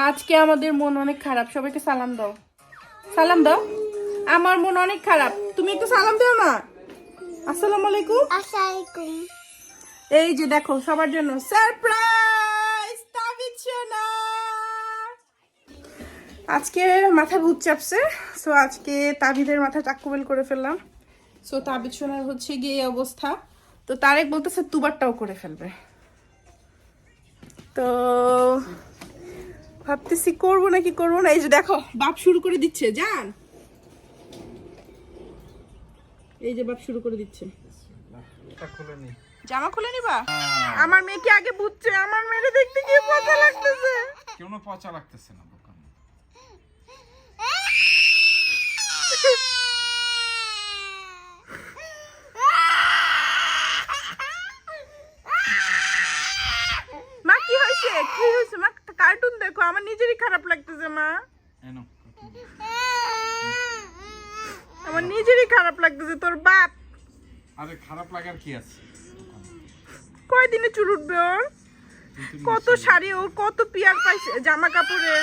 আজকে আমাদের মন অনেক খারাপ সবাইকে সালাম দাও। সালাম দাও। আমার মন অনেক খারাপ। তুমি একটু সালাম দাও না। আসসালামু আলাইকুম। আসসালামাইকুম এই যে দেখো সবার জন্য সারপ্রাইজ তাবিজ সোনা। আজকে মাথা ভূত চাপছে সো আজকে তাবিদের মাথা চাক্কুবেল করে ফেললাম। সো তাবিজ সোনার হচ্ছে গিয়ে এই অবস্থা। তো তারেক বলতেছে তুবারটাও করে ফেলবে। তো ভাবতেছি করব নাকি করব না? এই যে দেখো বাপ শুরু করে দিচ্ছে যান এই যে বাপ শুরু করে দিচ্ছে। জামা খুলে নিবা? আমার মেয়ে কি আগে বুঝছে আমার মেয়ে দেখতে কি পচা লাগতেছে। কেন পচা লাগতেছে না দোকান মা কি হয়েছে কি হয়েছে মা কার্টুন দেখো আমার নিজেরই খারাপ লাগতেছে মা। আমার নিজেরই খারাপ লাগতেছে তোর বাপ। আরে খারাপ লাগার কি আছে? কয়দিনে চুল উঠবে ওর? কত শাড়ি ওর কত পিয়ার পাইছে জামা কাপড়ে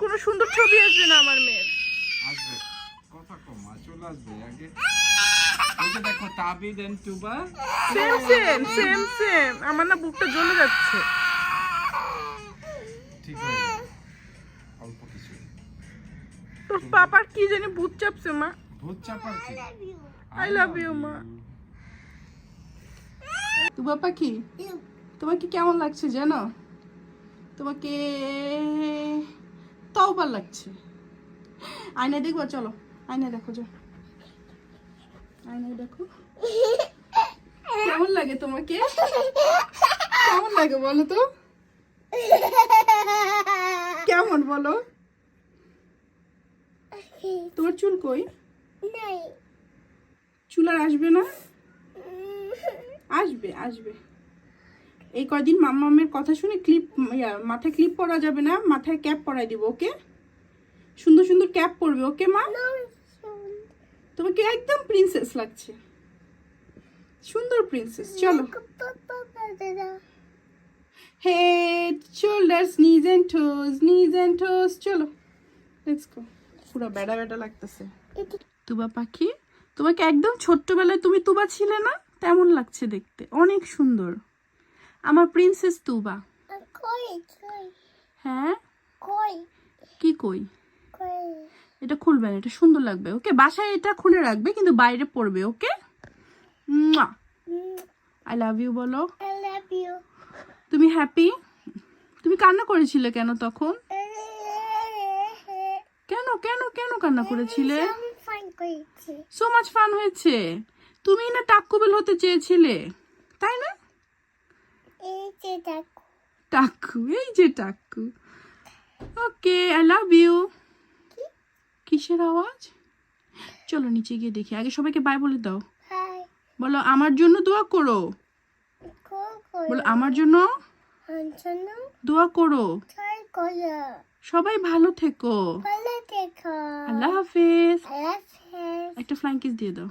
কোনো সুন্দর ছবি আসবে না আমার মেয়ের। আসবে। কথা কম চলে আসবে আগে। দেখো Tabid and Tuba same same same same আমার না বুকটা জ্বলে যাচ্ছে। ঠিক যাবে অল্প কিছু। তোর পাপার কি জানি ভূত চাপছে মা। ভূত চাপার কি? I love you, মা। তো বাবা কি? তোমাকে কেমন লাগছে জানো? তোমাকে তওবার লাগছে। আয়না দেখব? চলো আয়না দেখো যাও। আয়নায় দেখো। কেমন লাগে তোমাকে? কেমন লাগে বলো তো? কেমন বলো? তোমার চুল কই? চুল আর আসবে না? আসবে আসবে। এই কয়দিন মাম্মামের কথা শুনে ক্লিপ মাথায় ক্লিপ পরা যাবে না? মাথায় ক্যাপ পরাই দিব ওকে? সুন্দর সুন্দর ক্যাপ পরবে ওকে মা? তোমাকে একদম প্রিন্সেস লাগছে। সুন্দর প্রিন্সেস চলো। Head shoulders knees and toes knees and toes চলো। লেটস গো পুরো বেড়া বেড়া লাগতেছে। তুবা পাখি তোমাকে একদম ছোট্টবেলায় তুমি তুবা ছিলে না? তেমন লাগছে দেখতে। অনেক সুন্দর। আমার প্রিন্সেস তুবা। কই কই? হ্যাঁ? কই? কি কই? কই? এটা খুলবেন এটা সুন্দর লাগবে ওকে? বাসায় এটা খুলে রাখবে কিন্তু বাইরে পড়বে ওকে? আই লাভ ইউ বলো। তুমি হ্যাপি তুমি কান্না করেছিলে কেন তখন? কেন কেন কেন কান্না করেছিলে? সো মাচ ফান হয়েছে। তুমি না টাক্কুবেল হতে চেয়েছিলে তাই না? টাক্কু এই যে টাক্কু। ওকে আই লাভ ইউ কিসের আওয়াজ? চলো নিচে গিয়ে দেখি। আগে সবাইকে বাই বলে দাও। বলো আমার জন্য দোয়া করো। বলো আমার জন্য? দোয়া করো। সবাই ভালো থেকো। আল্লাহ হাফিজ। একটা ফ্লাইং কিস দিয়ে দাও।